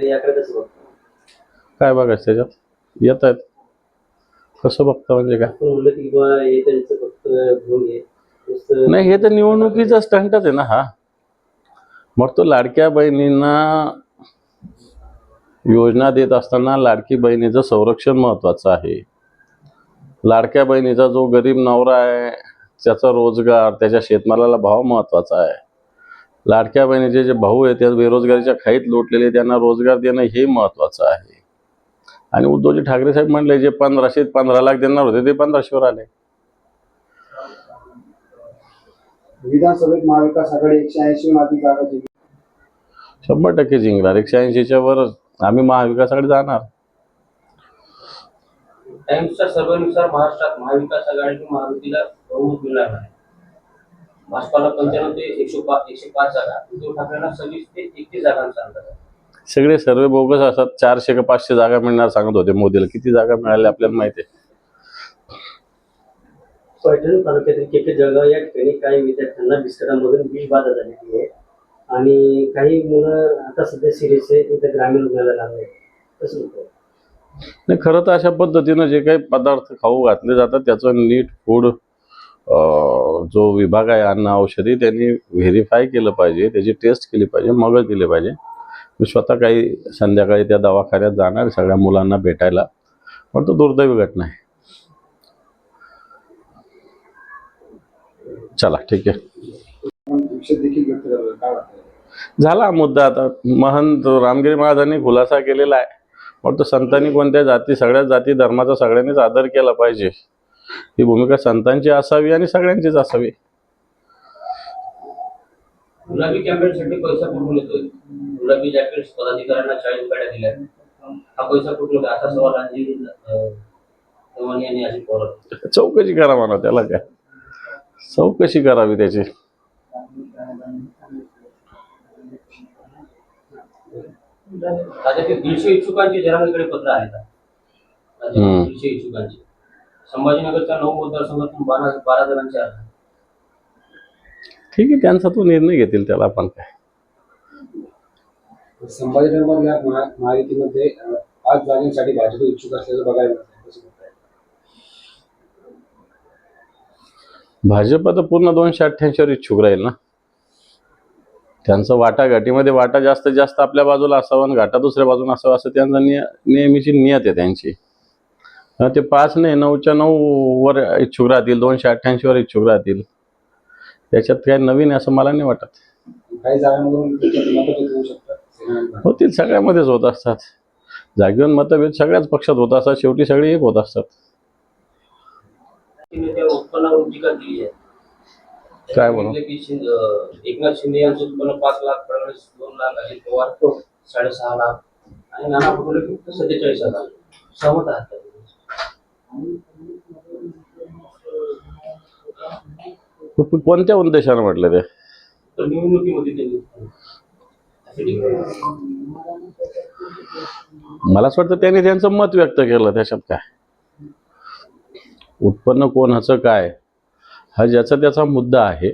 वगैरे याकडे कसं बघतो. काय बघायचं त्याच्यात? येत आहेत. कसं बघता म्हणजे काय? आपण म्हणलं की बा हे त्यांचं फक्त घेऊन घे. नुसतं नाही हे तर निवडणुकीचा स्टंटच आहे ना हा. मग तो लाडक्या बहिणींना योजना देत असताना लाडकी बहिणीचं संरक्षण महत्वाचं आहे. लाडक्या बहिणीचा जो गरीब नवरा आहे त्याचा रोजगार त्याच्या शेतमालाला भाव महत्त्वाचा आहे. लाडक्या बहिणीचे जे भाऊ आहेत त्या बेरोजगारीच्या खाईत लोटलेले त्यांना रोजगार देणं हे महत्वाचं आहे. आणि उद्धवजी ठाकरे साहेब म्हणले जे पंधराशे पंधरा लाख देणार होते ते पंधराशेवर आले. विधानसभेत महाविकास आघाडी एकशे ऐंशी अधिक जागा जिंकली. शंभर टक्के जिंकणार. एकशे ऐंशीच्या वर आम्ही महाविकासाकडे जाणार. टाइम्सच्या सर्वेनुसार महाराष्ट्रात महाविकास आघाडी महायुतीला बहुमत मिळणार नाही. भाजपाला पंच्याण्णव ते एकशे पाच एकशे पाच जागा. उद्धव ठाकरेंना सव्वीस ते एकतीस जागांचा अंदाज आहे. सगळे सर्वे बोगस असतात. चारशे का पाचशे जागा मिळणार सांगत होते मोदीला. किती जागा मिळाल्या आपल्याला माहिती आहे? पैठण तालुक्यातील केके जळगाव या ठिकाणी काही विद्यार्थ्यांना बिस्किटांमधून विष बाधा झालेली आहे. आणि काही मुलं आता सध्या सिरियस आहे इथे ग्रामीण रुग्णालयाला आले कसं होतं. नाही खरं तर अशा पद्धतीनं जे काही पदार्थ खाऊ घातले जातात त्याचं नीट फूड जो विभाग आहे अन्न औषधी त्यांनी व्हेरीफाय केलं पाहिजे त्याची टेस्ट केली पाहिजे मगच दिले पाहिजे. मी स्वतः काही संध्याकाळी त्या दवाखान्यात जाणार सगळ्या मुलांना भेटायला. पण तो दुर्दैवी घटना आहे. चला ठीक आहे. झाला मुद्दा आता. महंत रामगिरी महाराजांनी खुलासा केलेला आहे. पण तो संतांनी कोणत्या जाती सगळ्या जाती धर्माचा सगळ्यांनीच आदर केला पाहिजे. ही भूमिका संतांची असावी आणि सगळ्यांचीच असावी. गुलाबी कॅम्पेनसाठी पैसा कुठून येतोय? गुलाबी जॅकेट्स पदाधिकाऱ्यांना चाळीस गाड्या दिल्या हा पैसा कुठून असा सवाल अंजली अं, चव्हाण यांनी अजित पवार चौकशी करा म्हणा त्याला काय. चौकशी करावी त्याची. दीडशे इच्छुकांची जरांगीकडे पत्र आहेत. दीडशे इच्छुकांची. संभाजीनगरच्या नऊ मतदारसंघातून बारा बारा जणांचे अर्ज ठीक आहे त्यांचा तो निर्णय घेतील त्याला आपण काय. संभाजीनगरमधल्या महा महायुतीमध्ये अं, पाच जागांसाठी भाजप इच्छुक असल्याचं बघायला कसं भाजप आता पूर्ण दोनशे अठ्ठ्याऐंशीवर इच्छुक राहील ना? त्यांचं वाटाघाटीमध्ये वाटा जास्तीत जास्त आपल्या बाजूला असावा आणि घाटा दुसऱ्या बाजूला असावा असं त्यांचं निय नेहमीची नियत आहे त्यांची. ते पाच नाही नऊच्या नऊ वर इच्छुक राहतील दोनशे अठ्ठ्याऐंशीवर इच्छुक राहतील. त्याच्यात काय नवीन असं मला नाही वाटत. काही जागांमधून. होतील सगळ्यामध्येच होत असतात. जागेवर मतभेद सगळ्याच पक्षात होत असतात शेवटी सगळे एक होत असतात. काय अं, एकनाथ शिंदे यांचं उत्पन्न पाच लाख फडणवीस दोन लाख अजित पवार साडेसहा लाख. आणि नाना पटोले फक्त सत्तेचाळीस हजार. सहमत आहात? कोणत्या उद्देशानं म्हटलं ते. मला असं वाटतं त्यांनी त्यांचं मत व्यक्त केलं त्याच्यात काय? उत्पन्न कोणाचं काय? हा ज्याचा त्याचा मुद्दा आहे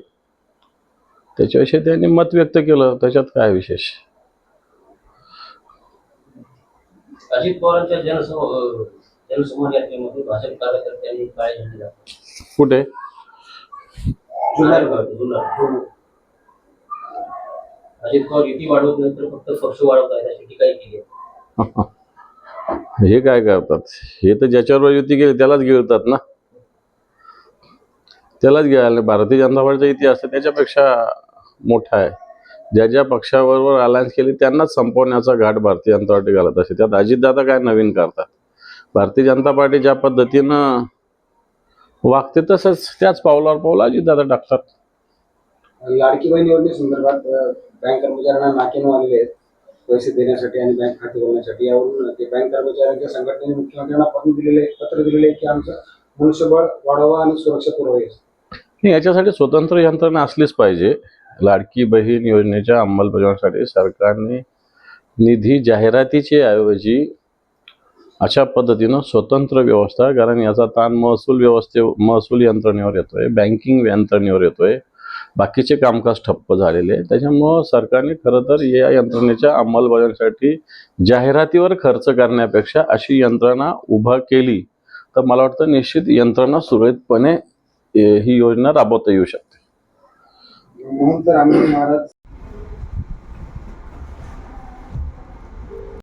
त्याच्याविषयी त्यांनी मत व्यक्त केलं त्याच्यात काय विशेष? अजित पवारांच्या जनसम अं, जनसंवाद यात्रेमध्ये भाजप कार्यकर्त्यांनी काळे झेंडे दाखवले कुठे? जुन्नर जुन्नर. अजित पवार युती वाढवत नाही तर फक्त पक्ष वाढवत आहेत अशी टीकाही केली आहे. हे काय करतात? हे तर ज्याच्यावर युती गेली त्यालाच गिळतात ना? त्यालाच गिळाले भारतीय जनता पार्टीचा इतिहास त्याच्यापेक्षा मोठा आहे. ज्या ज्या पक्षाबरोबर अलायन्स केली त्यांनाच संपवण्याचा घाट भारतीय जनता पार्टी घालत असते. त्यात अजितदादा काय नवीन करतात? भारतीय जनता पार्टी ज्या पद्धतीनं वागते तसंच त्याच पावलावर पावलं अजितदादा टाकतात. लाडकी बहीण योजनेसंदर्भात अं, बँक कर्मचाऱ्यांना नाकेनऊ आलेले आहेत. पैसे देण्यासाठी आणि बँक खाते भरण्यासाठी यावरून ते बँक कर्मचाऱ्यांच्या संघटनेने मुख्यमंत्र्यांना पत्र दिलेले पत्र दिलेले की आमचं मनुष्यबळ वाढवा आणि सुरक्षा पुरवावी. नाही, याच्यासाठी स्वतंत्र यंत्रणा असलीच पाहिजे. लाडकी बहीण योजनेच्या अंमलबजावणीसाठी सरकारने निधी जाहिरातीच्या ऐवजी अशा पद्धतीनं स्वतंत्र व्यवस्था कारण याचा ताण महसूल व्यवस्थे महसूल यंत्रणेवर येतोय बँकिंग यंत्रणेवर येतोय. बाकीचे कामकाज ठप्प झालेले आहे. त्याच्यामुळं सरकारने खरं तर या यंत्रणेच्या अंमलबजावणीसाठी जाहिरातीवर खर्च करण्यापेक्षा अशी यंत्रणा उभा केली तर मला वाटतं निश्चित यंत्रणा सुरळीतपणे ही योजना राबवता येऊ शकते.